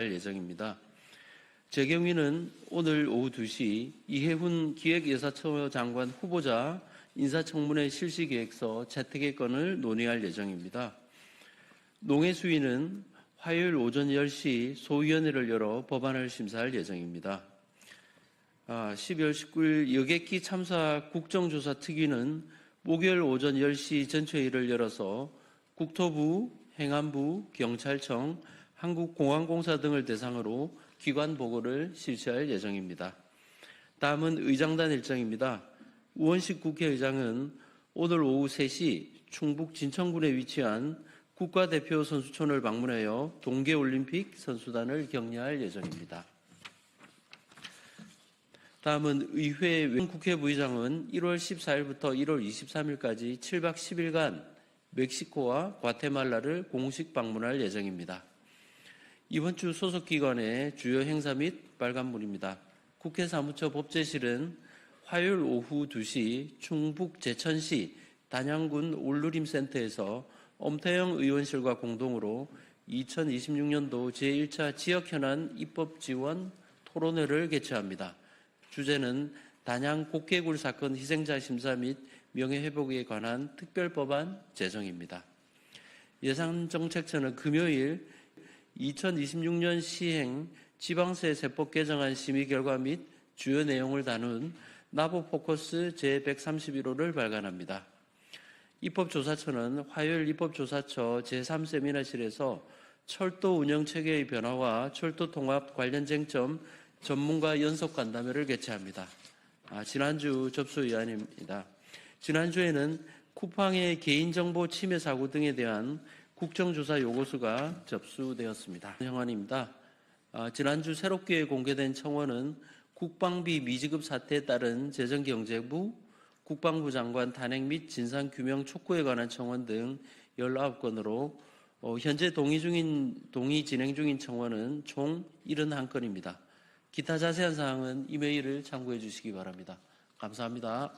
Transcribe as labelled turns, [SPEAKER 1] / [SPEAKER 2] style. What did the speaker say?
[SPEAKER 1] 예정입니다. 재경위는 오늘 오후 2시 이해훈 기획예사처 장관 후보자 인사청문회 실시 계획서 채택의 건을 논의할 예정입니다. 농해수위는 화요일 오전 10시 소위원회를 열어 법안을 심사할 예정입니다. 아, 12월 19일 여객기 참사 국정조사 특위는 목요일 오전 10시 전체회의를 열어서 국토부, 행안부, 경찰청, 한국공항공사 등을 대상으로 기관 보고를 실시할 예정입니다. 다음은 의장단 일정입니다. 우원식 국회의장은 오늘 오후 3시 충북 진천군에 위치한 국가대표 선수촌을 방문하여 동계올림픽 선수단을 격려할 예정입니다. 다음은 의회 국회 부의장은 1월 14일부터 1월 23일까지 7박 10일간 멕시코와 과테말라를 공식 방문할 예정입니다. 이번 주 소속 기관의 주요 행사 및 빨간물입니다. 국회 사무처 법제실은 화요일 오후 2시 충북 제천시 단양군 올누림센터에서 엄태영 의원실과 공동으로 2026년도 제1차 지역 현안 입법 지원 토론회를 개최합니다. 주제는 단양 곡개굴 사건 희생자 심사 및 명예회복에 관한 특별법안 제정입니다. 예산정책처는 금요일 2026년 시행 지방세 세법 개정안 심의 결과 및 주요 내용을 다룬 나보 포커스 제131호를 발간합니다. 입법조사처는 화요일 입법조사처 제3세미나실에서 철도 운영 체계의 변화와 철도 통합 관련 쟁점 전문가 연속 간담회를 개최합니다. 아, 지난주 접수 의안입니다. 지난주에는 쿠팡의 개인정보 침해 사고 등에 대한 국정조사 요구서가 접수되었습니다. 형안입니다. 아, 지난주 새롭게 공개된 청원은 국방비 미지급 사태에 따른 재정경제부, 국방부 장관 탄핵 및 진상규명 촉구에 관한 청원 등 19건으로 어, 현재 동의 중인, 동의 진행 중인 청원은 총 71건입니다. 기타 자세한 사항은 이메일을 참고해 주시기 바랍니다. 감사합니다.